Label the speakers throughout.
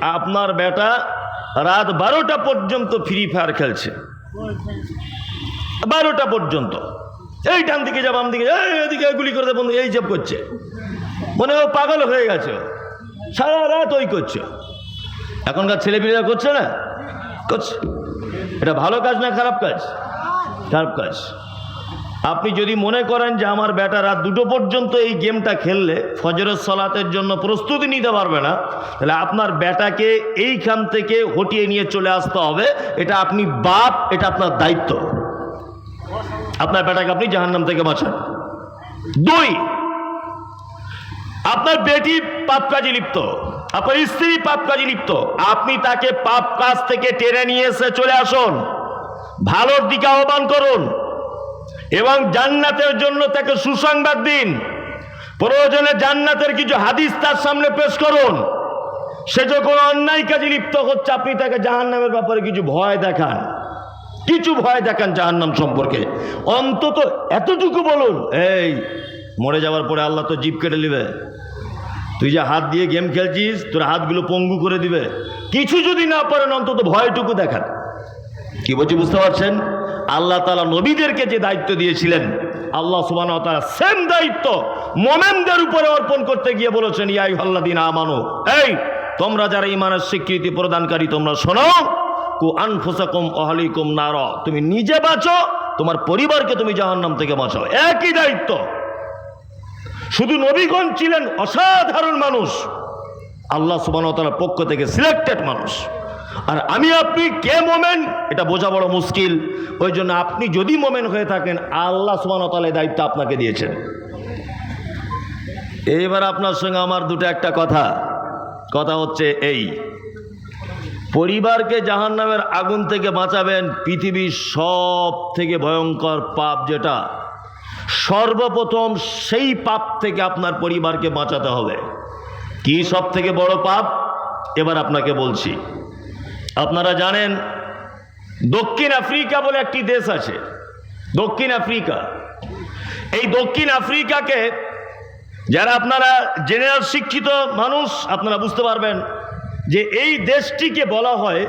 Speaker 1: আপনার বেটা রাত বারোটা পর্যন্ত ফ্রি ফায়ার খেলছে। বারোটা পর্যন্ত। এই ডান দিকে যা, বাম দিকে গুলি করে বন্ধু, এই সব করছে। মনে ও পাগল হয়ে গেছে। সারা রাত ওই করছে। এখনকার ছেলেপিলেরা করছে না? করছে। এটা ভালো কাজ না খারাপ কাজ? খারাপ কাজ। আপনি যদি মনে করেন যে আমার বেটা রাত দুটো পর্যন্ত এই গেমটা খেললে ফজরের সলাতের জন্য প্রস্তুতি নিতে পারবে না, তাহলে আপনার বেটাকে এইখান থেকে হটিয়ে নিয়ে চলে আসতে হবে। এটা আপনি বাপ, এটা আপনার দায়িত্ব। আপনার বেটাকে আপনি জাহান্নাম থেকে বাঁচান। দুই, আপনার বেটি পাপ কাজে লিপ্ত, আপনার স্ত্রী পাপ কাজে লিপ্ত, আপনি তাকে পাপ কাজ থেকে টেনে নিয়ে এসে চলে আসুন। ভালোর দিকে আহ্বান করুন। এবং জান্নাতের জন্য তাকে সুসংবাদ দিন। প্রয়োজনে জান্নাতের কিছু হাদিস তার সামনে পেশ করুন। সে যখন অন্যায় কাজে লিপ্ত হচ্ছে, আপনি তাকে জাহান্নামের ব্যাপারে কিছু ভয় দেখান। কিছু ভয় দেখান জাহান্নাম সম্পর্কে। অন্তত এতটুকু বলুন, এই, মরে যাওয়ার পরে আল্লাহ তো জিপ কেটে নেবে। তুই যে হাত দিয়ে গেম খেলছিস, তোর হাতগুলো পঙ্গু করে দিবে। কিছু যদি না পারেন, অন্তত ভয়টুকু দেখান। কি বলছি, বুঝতে পারছেন? আল্লাহ তালা নবীদেরকে যে দায়িত্ব দিয়েছিলেন, আল্লাহ সুবান তারা সেম দায়িত্ব মোমেনদের উপরে অর্পণ করতে গিয়ে বলেছেন ইয়াই দিন আমানো, এই তোমরা যারা ইমানের স্বীকৃতি প্রদানকারী, তোমরা শোনো, কু আনফুসাকুম অহলিকুম নার, তুমি নিজে বাঁচো, তোমার পরিবারকে তুমি জাহান্নাম থেকে বাঁচাও। একই দায়িত্ব। শুধু নবীগণ ছিলেন অসাধারণ মানুষ, আল্লাহ সুবানতালার পক্ষ থেকে সিলেক্টেড মানুষ। আর আমি আপনি কে মোমেন? এটা বোঝা বড় মুশকিল। ওই জন্য আপনি যদি মোমেন হয়ে থাকেন, আল্লাহ সুবানতালের দায়িত্ব আপনাকে দিয়েছেন। এইবার আপনার সঙ্গে আমার দুটো একটা কথা। কথা হচ্ছে এই। পরিবারকে জাহান্নামের আগুন থেকে বাঁচাবেন পৃথিবীর সব থেকে ভয়ঙ্কর পাপ যেটা। সর্বপ্রথম সেই পাপ থেকে আপনার পরিবারকে বাঁচাতে হবে। কি সব থেকে বড় পাপ? এবার আপনাকে বলছি। আপনারা জানেন দক্ষিণ আফ্রিকা বলে একটি দেশ আছে। দক্ষিণ আফ্রিকা। এই দক্ষিণ আফ্রিকাকে যারা আপনারা জেনারেল শিক্ষিত মানুষ, আপনারা বুঝতে পারবেন যে এই দেশটিকে বলা হয়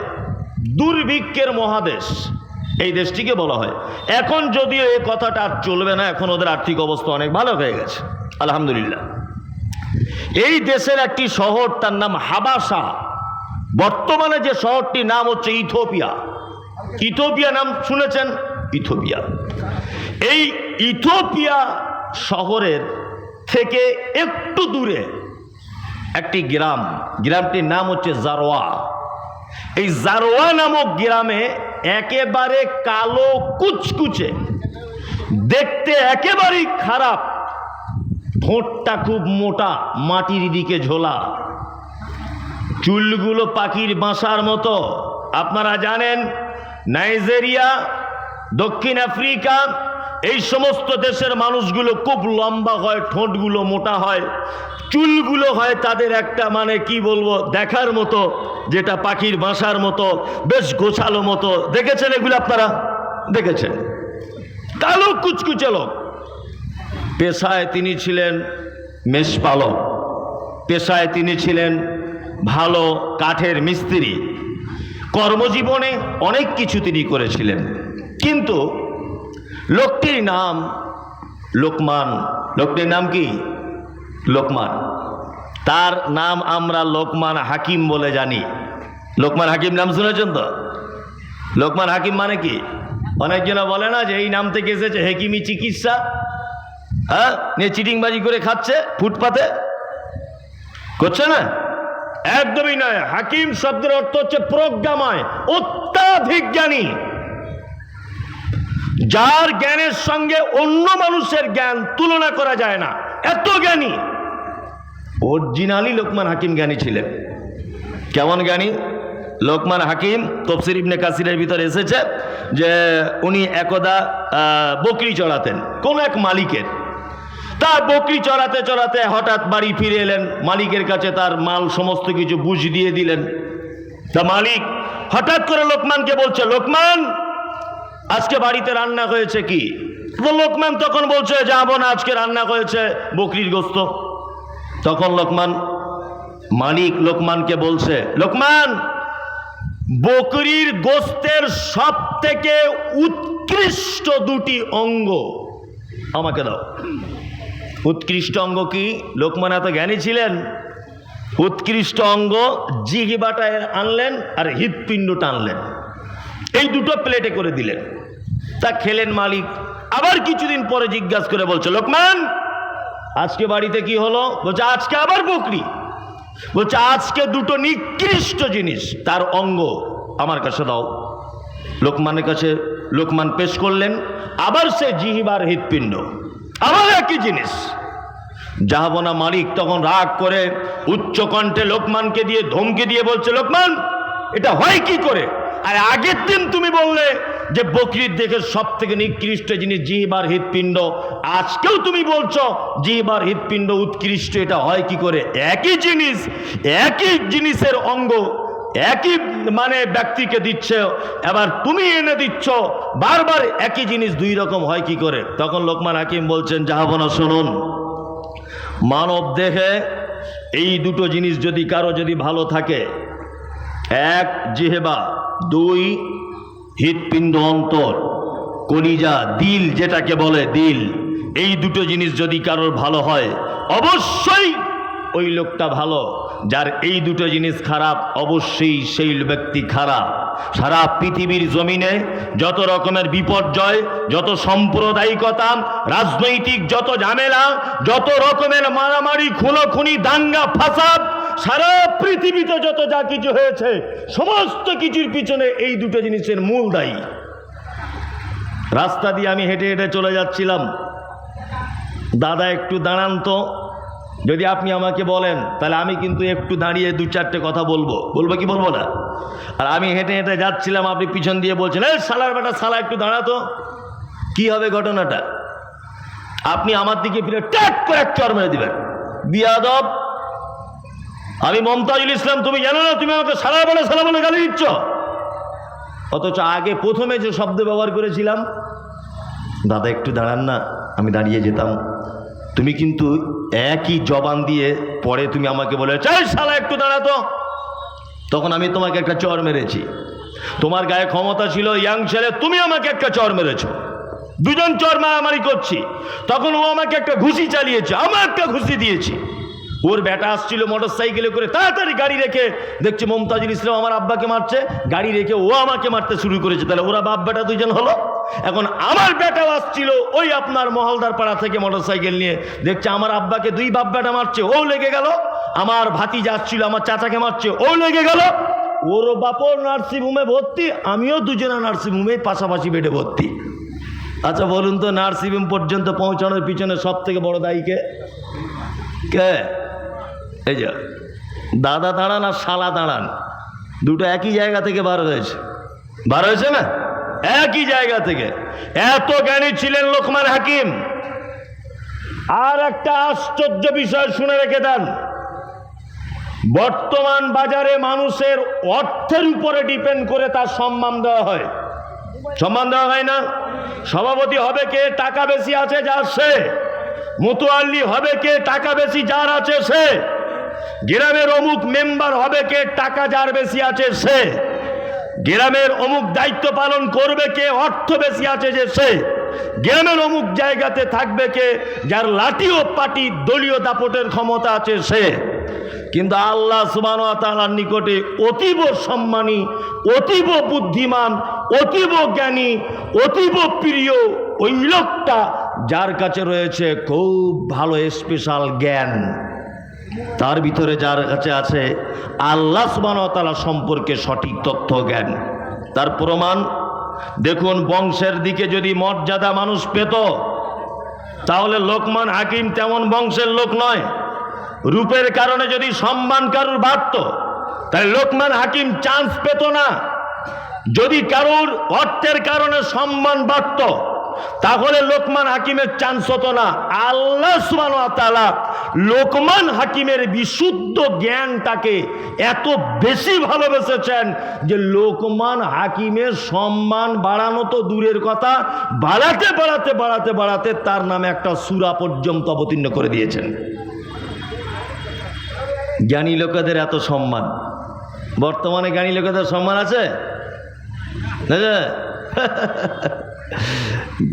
Speaker 1: দুর্ভিক্ষের মহাদেশ। এই দেশটিকে বলা হয়। এখন যদিও এই কথাটা আর চলবে না, এখন ওদের আর্থিক অবস্থা অনেক ভালো হয়ে গেছে। আলহামদুলিল্লাহ। এই দেশের একটি শহর, তার নাম হাবাসা। বর্তমানে যে শহরটির নাম হচ্ছে ইথোপিয়া। ইথোপিয়া নাম শুনেছেন? ইথোপিয়া। এই ইথোপিয়া শহরের থেকে একটু দূরে একটি গ্রাম। গ্রামটির নাম হচ্ছে জারোয়া। এই জারোয়া নামক গ্রামে একেবারে কালো কুচকুচে, দেখতে একেবারেই খারাপ। ঠোঁটটা খুব মোটা, মাটির দিকে ঝোলা। চুলগুলো পাখির বাসার মতো। আপনারা জানেন, নাইজেরিয়া, দক্ষিণ আফ্রিকা, এই সমস্ত দেশের মানুষগুলো খুব লম্বা হয়, ঠোঁটগুলো মোটা হয়। চুলগুলো হয় তাদের একটা মানে কি বলব, দেখার মতো, যেটা পাখির বাসার মতো, বেশ গোছালো মতো। দেখেছেন এগুলো আপনারা? দেখেছেন। কালো কুচকুচে লোক। পেশায় তিনি ছিলেন মেষপালক পেশায় তিনি ছিলেন ভালো কাঠের মিস্ত্রি। কর্মজীবনে অনেক কিছু তিনি করেছিলেন। কিন্তু লোকটির নাম লোকমান। লোকটির নাম কি? লোকমান। তার নাম আমরা লোকমান হাকিম বলে জানি। লোকমান হাকিম নাম শুনেছেন তো? লোকমান হাকিম মানে কি? অনেকজনা বলে না যে এই নাম থেকে এসেছে হেকিমি চিকিৎসা? হ্যাঁ? নিয়ে চিটিংবাজি করে খাচ্ছে ফুটপাতে? করছে না? একদমই নয়। হাকিম শব্দের অর্থ হচ্ছে প্রজ্ঞাময়, অত্যাধিক জ্ঞানী। যার জ্ঞানের সঙ্গে অন্য মানুষের জ্ঞান তুলনা করা যায় না। এত জ্ঞানী। অরিজিনালি লোকমান হাকিম জ্ঞানী ছিলেন। কেমন জ্ঞানী? লোকমান হাকিম তফসির ইবনে কাসিরের ভিতরে এসেছে যে উনি একদা বকরি চড়াতেন। কোন এক মালিকের। তার বকরি চড়াতে চড়াতে হঠাৎ বাড়ি ফিরে এলেন। মালিকের কাছে তার মাল সমস্ত কিছু বুঝ দিয়ে দিলেন। তা মালিক হঠাৎ করে লোকমানকে বলছে, লোকমান, আজকে বাড়িতে রান্না হয়েছে কি? তো লোকমান তখন বলছে, যাব না, আজকে রান্না হয়েছে বকরির গোস্ত। তখন লোকমান, মালিক লোকমানকে বলছে, লোকমান, বকরির গোস্তের সব থেকে উৎকৃষ্ট দুটি অঙ্গ আমাকে দাও। উৎকৃষ্ট অঙ্গ কি? লোকমান এত জ্ঞানী ছিলেন। উৎকৃষ্ট অঙ্গ জিহিবাটা আনলেন আর হৃৎপিণ্ডটা আনলেন। এই দুটো প্লেটে করে দিলেন। তা খেলেন মালিক। আবার কিছুদিন পরে জিজ্ঞাসা করে বলছে, লোকমান, আজকে বাড়িতে কি হলো? বলছে, আজকে আবার বকরি। বলছে, আজকে দুটো নিকৃষ্ট জিনিস। তার অঙ্গ আমার কাছে দাও। লোকমানের কাছে, লোকমান পেশ করলেন। আবার সে জিহিবার হৃৎপিণ্ড। আবার একই জিনিস? জাহাবনা মালিক তখন রাগ করে উচ্চ কণ্ঠে লোকমানকে দিয়ে ধমকে দিয়ে বলছে, লোকমান, এটা হয় কি করে? আর আগের দিন তুমি বললে যে বকরির দেখে সব থেকে নিকৃষ্ট জিনিস জিহিবার হৃৎপিণ্ড। আজকেও তুমি বলছো জিহিবার হৃৎপিণ্ড উৎকৃষ্ট, এটা হয় কি করে? একই জিনিস, একই জিনিসের অঙ্গ একই মানে ব্যক্তিকে দিচ্ছে, এবার তুমি এনে দিচ্ছ, বারবার একই জিনিস দুই রকম হয় কি করে? তখন লোকমান হাকিম বলছেন জাহাবনা শুনুন। মানব দেহে এই দুটো জিনিস যদি কারও যদি ভালো থাকে, এক জিহেবা, দুই হৃৎপিণ্ড অন্তর, কলিজা, দিল যেটাকে বলে দিল, এই দুটো জিনিস যদি কারোর ভালো হয়, অবশ্যই ওই লোকটা ভালো, যার এই দুটো জিনিস খারাপ, অবশ্যই সেই ব্যক্তি খারাপ। সারা পৃথিবীর জমিনে যত রকমের বিপর্যয়, যত সাম্প্রদায়িকতা, রাজনৈতিক যত ঝামেলা, যত রকমের মারামারি, খুনোখুনি, দাঙ্গা, ফাসাদ, সারা পৃথিবীতে যত যা কিছু হয়েছে, সমস্ত কিছুর পিছনে এই দুটো জিনিসের মূল দায়ী। রাস্তা দিয়ে আমি হেঁটে হেঁটে চলে যাচ্ছিলাম। দাদা একটু দাঁড়ান তো। যদি আপনি আমাকে বলেন, তাহলে আমি কিন্তু একটু দাঁড়িয়ে দু চারটে কথা বলব। বলব কি বলব না? আর আমি হেঁটে হেঁটে যাচ্ছিলাম, আপনি পিছন দিয়ে বলছেন, এই সালার বেটা সালা একটু দাঁড়াতো কি হবে ঘটনাটা? আপনি আমার দিকে ফিরে ট্যাক করে এক চর মেরে দিবেন। বিয়াদব আমি মমতাজুল ইসলাম, তুমি জানো না, তুমি আমাকে সালা বলে সালা বলে গালি দিচ্ছ। অথচ আগে প্রথমে যে শব্দ ব্যবহার করেছিলাম, দাদা, একটু দাঁড়ান না, আমি দাঁড়িয়ে যেতাম। তুমি কিন্তু একই জবান দিয়ে পরে তুমি আমাকে বলে, চাই শালা, একটু দাঁড়াতো তখন আমি তোমাকে একটা চর মেরেছি। তোমার গায়ে ক্ষমতা ছিল ইয়াং ছেলে, তুমি আমাকে একটা চর মেরেছো। দুজন চর মারামারি করছি। তখন ও আমাকে একটা ঘুষি চালিয়েছে আমার একটা ঘুষি দিয়েছি। ওর বেটা আসছিল মোটর সাইকেলে করে তাড়াতাড়ি গাড়ি রেখে, দেখছি মমতাজুল ইসলাম আমার আব্বাকে মারছে, গাড়ি রেখে ও আমাকে মারতে শুরু করেছে। তাহলে ওরা বাপ বেটা দুজন হলো? এখন আমার বেটাও আসছিল, ওই আপনার মহলদার পাড়া থেকে মোটর সাইকেল নিয়ে। দেখছে আমার আব্বাকে দুই বাপ বেটা মারছে ও লেগে গেল। আমার ভাতি যাচ্ছিল আমার চাচাকে মারছে ও লেগে গেল। ওর বাপও নার্সিংহোমে ভর্তি, আমিও দুজনা নার্সিংহোমে পাশাপাশি বেডে ভর্তি। আচ্ছা বলুন তো, নার্সিংহোম পর্যন্ত পৌঁছানোর পিছনে সব থেকে বড় দায়ীকে কে? এই যে, দাদা দাঁড়ান আর শালা দাঁড়ান। দুটো একই জায়গা থেকে বার হয়েছে। বার হয়েছে না? একই জায়গা থেকে। এত জ্ঞানী ছিলেন লোকমান হাকিম। আর একটা আশ্চর্য বিষয় শুনে রেখে দেন। বর্তমান বাজারে মানুষের অর্থের উপরে ডিপেন্ড করে তার সম্মান দেওয়া হয়। সম্মান দেওয়া হয় না। সভাপতি হবে কে, টাকা বেশি আছে যার সে। মুতুয়াল্লি হবে কে, টাকা বেশি যার আছে সে। গ্রামের অমুক মেম্বার হবে কে, টাকা যার বেশি আছে সে। গ্রামের অমুক দায়িত্ব পালন করবে কে? অর্থ বেশি আছে যে সে। গ্রামের অমুক জায়গাতে থাকবে কে? যার লাঠি ও পাটি দলীয় দাপটের ক্ষমতা আছে সে। কিন্তু আল্লাহ সুবান তালার নিকটে অতীব সম্মানী, অতীব বুদ্ধিমান, অতীব জ্ঞানী, অতীব প্রিয় ওই লোকটা যার কাছে রয়েছে খুব ভালো স্পেশাল জ্ঞান। তার ভিতরে যার কাছে আছে আল্লাহ সুবাহতালা সম্পর্কে সঠিক তথ্য জ্ঞান। তার প্রমাণ, দেখুন বংশের দিকে যদি মর্যাদা মানুষ পেত, তাহলে লোকমান হাকিম তেমন বংশের লোক নয়। রূপের কারণে যদি সম্মান কারুর বাড়ত, তাহলে লোকমান হাকিম চান্স পেত না। যদি কারুর অর্থের কারণে সম্মান বাড়ত তাহলে লোকমান হাকিমের চান্স হতো না। আল্লাহ লোকমান হাকিমের বিশুদ্ধ জ্ঞানটাকে এত বেশি ভালোবেসেছেন যে লোকমান হাকিমের সম্মান বাড়ানো তো দূরের কথা। বাড়াতে বাড়াতে বাড়াতে বাড়াতে তার নামে একটা সুরা পর্যন্ত অবতীর্ণ করে দিয়েছেন। জ্ঞানী লোকেদের এত সম্মান। বর্তমানে জ্ঞানী লোকেদের সম্মান আছে?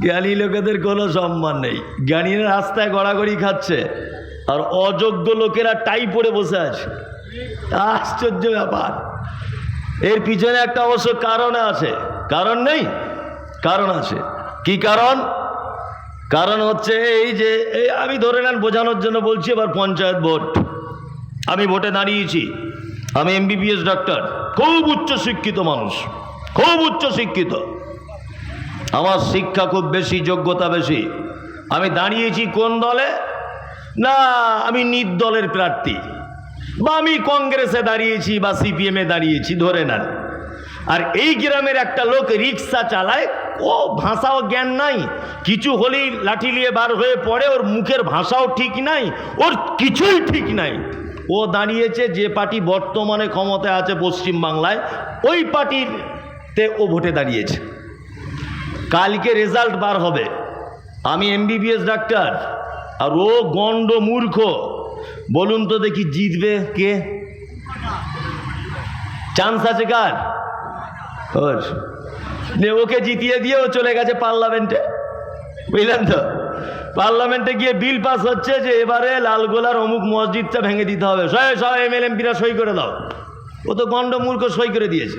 Speaker 1: জ্ঞানী লোকেদের কোনো সম্মান নেই। জ্ঞানীরা রাস্তায় গড়াগড়ি খাচ্ছে। আর অযোগ্য লোকেরা টাই পরে বসে আছে। আশ্চর্য ব্যাপার। এর পিছনে একটা অবশ্য কারণ আছে। কারণ নেই? কারণ আছে। কি কারণ? কারণ হচ্ছে এই যে, এই আমি ধরে নেন বোঝানোর জন্য বলছি, এবার পঞ্চায়েত ভোট। আমি ভোটে দাঁড়িয়েছি। আমি এমবিবিএস ডাক্তার। খুব উচ্চ শিক্ষিত মানুষ। খুব উচ্চ শিক্ষিত আমার শিক্ষা খুব বেশি, যোগ্যতা বেশি। আমি দাঁড়িয়েছি কোন দলে? না, আমি নির্দলের প্রার্থী। বা আমি কংগ্রেসে দাঁড়িয়েছি বা সিপিএমে দাঁড়িয়েছি, ধরে নেন। আর এই গ্রামের একটা লোক রিক্সা চালায়, ও ভাষাও জ্ঞান নাই। কিছু হলেই লাঠি নিয়ে বার হয়ে পড়ে, ওর মুখের ভাষাও ঠিক নাই, ওর কিছুই ঠিক নাই। ও দাঁড়িয়েছে যে পার্টি বর্তমানে ক্ষমতায় আছে পশ্চিম বাংলায় ওই পার্টিতে ও ভোটে দাঁড়িয়েছে। কালকে রেজাল্ট বার হবে। আমি এমবিবিএস ডাক্তার, আর ও গণ্ড মূর্খ। বলুন তো দেখি জিতবে কে? চান্স আছে কার? ওকে জিতিয়ে দিয়ে ও চলে গেছে পার্লামেন্টে বুঝলেন তো? পার্লামেন্টে গিয়ে বিল পাস হচ্ছে যে এবারে লালগোলার অমুক মসজিদটা ভেঙে দিতে হবে। সবাই সব এম এল এমপিরা সই করে দাও। ও তো গণ্ড মূর্খ সই করে দিয়েছে।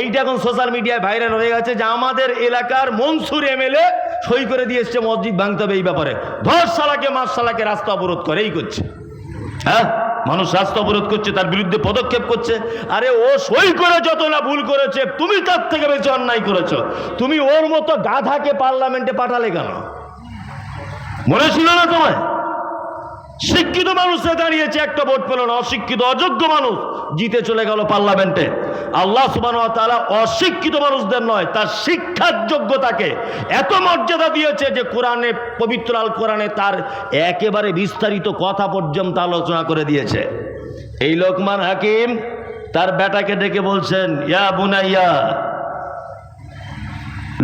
Speaker 1: এইটা এখন সোশ্যাল মিডিয়ায় ভাইরাল হয়ে গেছে যে আমাদের এলাকার মনসুর এমএলএ সই করে দিয়ে এসছে, মসজিদ ভাঙতে হবে এই ব্যাপারে। ধর সালাকে মাস সালাকে রাস্তা অবরোধ করে, এই করছে। হ্যাঁ? মানুষ রাস্তা অবরোধ করছে, তার বিরুদ্ধে পদক্ষেপ করছে। আরে ও সই করে যত না ভুল করেছে, তুমি তার থেকে বেশি অন্যায় করেছ। তুমি ওর মতো গাধাকে পার্লামেন্টে পাঠালে কেন? মনে ছিল না তোমায়? শিক্ষিত মানুষে দাঁড়িয়েছে, একটা ভোট পেল না। অশিক্ষিত, অযোগ্য মানুষ জিতে চলে গেল পার্লামেন্টে। আল্লাহ সুবান তারা অশিক্ষিত মানুষদের নয়, তার শিক্ষার যোগ্যতাকে এত মর্যাদা দিয়েছে যে কোরআনে, পবিত্র আল কোরআনে তার একেবারে বিস্তারিত কথা পর্যন্ত আলোচনা করে দিয়েছে। এই লোকমান হাকিম তার বেটাকে ডেকে বলছেন, ইয়া বুনাইয়া।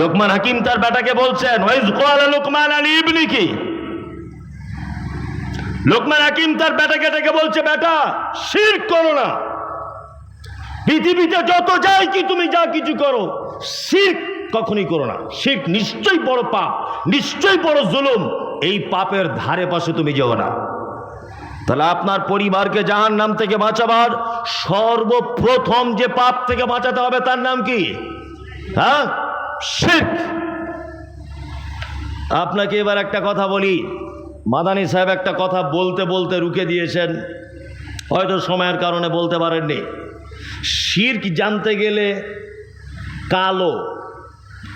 Speaker 1: লোকমান হাকিম তার বেটাকে বলছেন লোকমান আলী ইবনি কি লোকমান হাকিম তার বেটাকে ডেকে বলছে, বেটা, শির করো না। পৃথিবীতে যত যাই কি তুমি যা কিছু করো শির কখনই করো না। শির নিশ্চয়ই বড় পাপ, নিশ্চয়ই বড় জুলুম। এই পাপের ধারে পাশে তুমি যেও না। তাহলে আপনার পরিবারকে জাহান নাম থেকে বাঁচাবার সর্বপ্রথম যে পাপ থেকে বাঁচাতে হবে তার নাম কি? হ্যাঁ? শির্ক। আপনাকে এবার একটা কথা বলি। মাদানি সাহেব একটা কথা বলতে বলতে রুখে দিয়েছেন। হয়তো সময়ের কারণে বলতে পারেননি। শির্ক জানতে গেলে কালো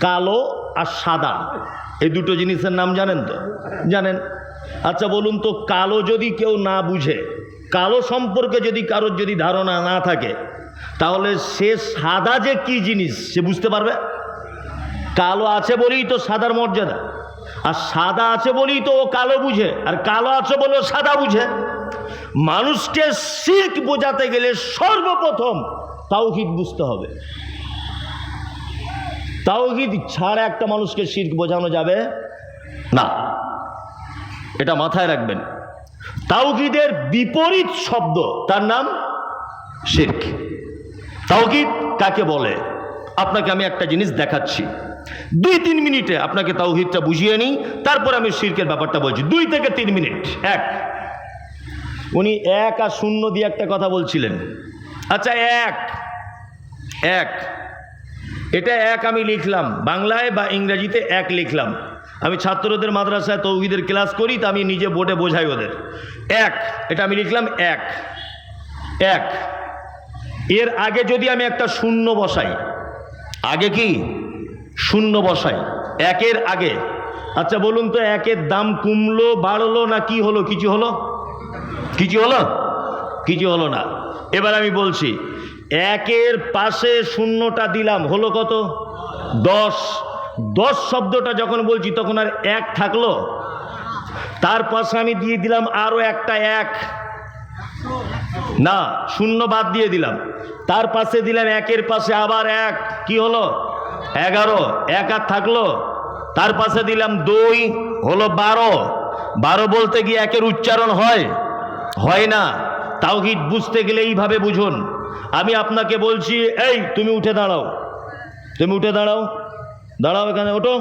Speaker 1: কালো আর সাদা। এই দুটো জিনিসের নাম জানেন তো? জানেন? আচ্ছা বলুন তো, কালো যদি কেউ না বুঝে, কালো সম্পর্কে যদি কারোর যদি ধারণা না থাকে, তাহলে সে সাদা যে কি জিনিস, সে বুঝতে পারবে? কালো আছে বলেই তো সাদার মর্যাদা, আর সাদা আছে বলেই তো ও কালো বুঝে, আর কালো আছে বলে সাদা বুঝে। মানুষকে শিখ বোঝাতে গেলে সর্বপ্রথম তাওহিদ বুঝতে হবে। তাওহিদ ছাড়া একটা মানুষকে শির্ক বোঝানো যাবে না। এটা মাথায় রাখবেন। তাওহিদের বিপরীত শব্দ, তার নাম শির্ক তাওহিদ কাকে বলে? আপনাকে আমি একটা জিনিস দেখাচ্ছি। দুই তিন মিনিটে আপনাকে তাওহিদটা বুঝিয়ে নিই, তারপর আমি শির্কের ব্যাপারটা বলছি। দুই থেকে তিন মিনিট, এক। উনি এক আর শূন্য দিয়ে একটা কথা বলছিলেন। আচ্ছা এক। এক। এটা এক আমি লিখলাম, বাংলায় বা ইংরেজিতে এক লিখলাম। আমি ছাত্রদের মাদ্রাসায় তৌহিদের ক্লাস করি, তা আমি নিজে বোর্ডে বোঝাই ওদের। এক, এটা আমি লিখলাম, এক। এক। এর আগে যদি আমি একটা শূন্য বসাই, আগে কি? শূন্য বসাই, একের আগে। আচ্ছা বলুন তো, একের দাম কমলো, বাড়লো না কি হলো, কিছু হলো? কিছু হলো? কিছু হলো না? এবার আমি বলছি, একের পাশে শূন্যটা দিলাম, হলো কত? দশ। দশ শব্দটা যখন বলছি, তখন আর এক থাকল? তার পাশে আমি দিয়ে দিলাম আরও একটা এক। না, শূন্য বাদ দিয়ে দিলাম। তার পাশে দিলাম একের পাশে আবার এক। কি হলো? এগারো। এক আর থাকল? তার পাশে দিলাম দুই, হলো বারো। বারো বলতে গিয়ে একের উচ্চারণ হয়। হয় না। তাওহিদ বুঝতে গেলে এইভাবে বুঝুন। আমি আপনাকে বলছি, এই, তুমি উঠে দাঁড়াও। তুমি উঠে দাঁড়াও। দাঁড়াও এখানে, ওঠো।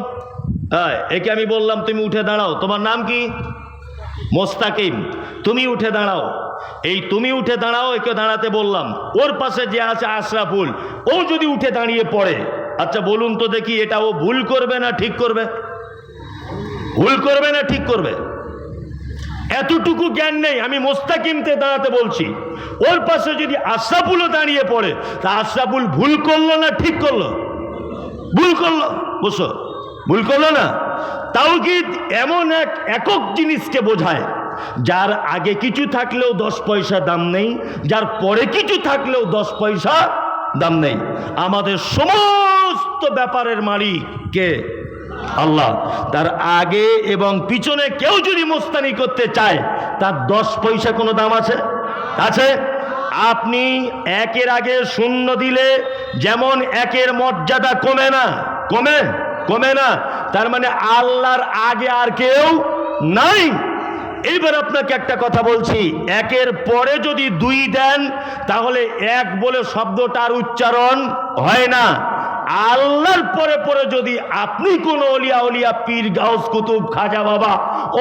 Speaker 1: হ্যাঁ একে আমি বললাম, তুমি উঠে দাঁড়াও। তোমার নাম কি? মোস্তাকিম। তুমি উঠে দাঁড়াও। এই তুমি উঠে দাঁড়াও একে দাঁড়াতে বললাম। ওর পাশে যে আছে আশরাফুল, ও যদি উঠে দাঁড়িয়ে পড়ে আচ্ছা বলুন তো দেখি, এটা ও ভুল করবে না ঠিক করবে? ভুল করবে না ঠিক করবে? এতটুকু জ্ঞান নেই, আমি মোস্তাকিমতে দাঁড়াতে বলছি। ওর পাশে যদি আশরাফুলও দাঁড়িয়ে পড়ে, তা আশরাফুল ভুল করল না ঠিক করল? ভুল করল? বুঝছ ভুল করল না? তাওহিদ এমন এক একক জিনিসকে বোঝায়, যার আগে কিছু থাকলেও দশ পয়সা দাম নেই, যার পরে কিছু থাকলেও দশ পয়সা দাম নেই। আমাদের সমস্ত ব্যাপারের মালিক কে? আল্লাহ, তার আগে এবং পিছনে কেউ যদি মোস্তানি করতে চায়, তার দশ পয়সা কোনো দাম আছে? আছে। আপনি একের আগে শূন্য দিলে যেমন একের মর্যাদা কমে না, কমে কমে না, তার মানে আল্লাহর আগে আর কেউ নাই। এইবার আপনাকে একটা কথা বলছি, একের পরে যদি দুই দেন, তাহলে এক বলে শব্দটার উচ্চারণ হয় না। আল্লাহর পরে পরে যদি আপনি কোনো অলিয়া অলিয়া পীর, গাউস, কুতুব, খাজা বাবা,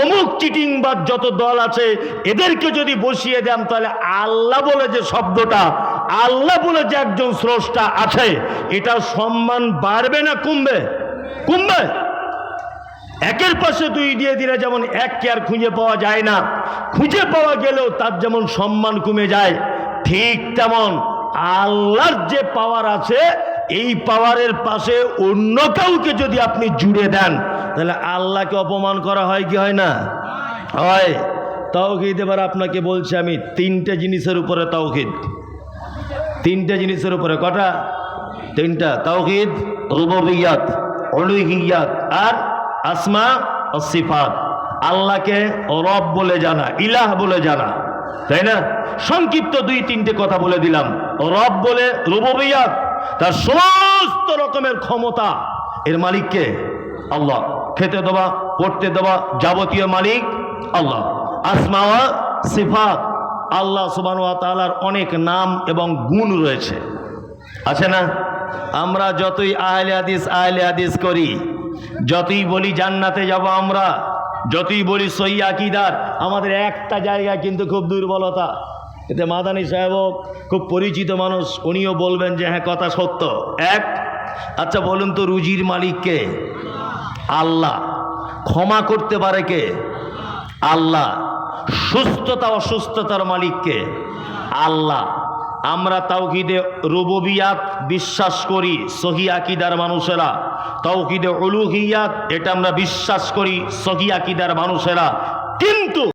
Speaker 1: অমুক চিটিং বা যত দল আছে, এদেরকে যদি বসিয়ে দেন, তাহলে আল্লাহ বলে যে শব্দটা, আল্লাহ বলে যে একজন স্রষ্টা আছে, এটা সম্মান বাড়বে না কমবে? কমবে? একের পাশে দুই দিয়ে দিলে যেমন এককে আর খুঁজে পাওয়া যায় না, খুঁজে পাওয়া গেলেও তার যেমন সম্মান কমে যায়, ঠিক তেমন আল্লাহর যে পাওয়ার আছে এই পাওয়ারের পাশে অন্য কাউকে যদি আপনি জুড়ে দেন, তাহলে আল্লাহকে অপমান করা হয় কি হয় না? হয়। তাওহিদ এবার আপনাকে বলছি আমি, তিনটে জিনিসের উপরে তাওহিদ। তিনটে জিনিসের উপরে, কটা? তিনটা। তাওহিদ, রুববিয়াত, অলুহিয়াত আর আসমা ও সিফাত। আল্লাহকে রব বলে জানা, ইলাহ বলে জানা। তাই না? সংক্ষিপ্ত দুই তিনটে কথা বলে দিলাম। রব বলে রুববিয়াত তার সমস্ত রকমের ক্ষমতা। এর মালিককে আল্লাহ। খেতে দেওয়া পড়তে দেওয়া যাবতীয় মালিক আল্লাহ। আসমা ওয়া সিফাত। আল্লাহ সুবান তালার অনেক নাম এবং গুণ রয়েছে। আছে না? আমরা যতই আহলে হাদিস আহলে হাদিস করি, যতই বলি জান্নাতে যাব আমরা, যতই বলি সই আকিদার, আমাদের একটা জায়গা কিন্তু খুব দুর্বলতা। এতে মাদানী সাহেবও খুব পরিচিত মানুষ, উনিও বলবেন যে হ্যাঁ কথা সত্য। এক আচ্ছা বলুন তো রুজির মালিককে আল্লাহ। ক্ষমা করতে পারে কে? আল্লাহ। সুস্থতা, অসুস্থতার মালিককে আল্লাহ। আমরা তাওকিদে রুববিয়াত বিশ্বাস করি, সহি আকিদার মানুষেরা। তাওকিদে উলুহিয়াত, এটা আমরা বিশ্বাস করি, সহি আকিদার মানুষেরা। কিন্তু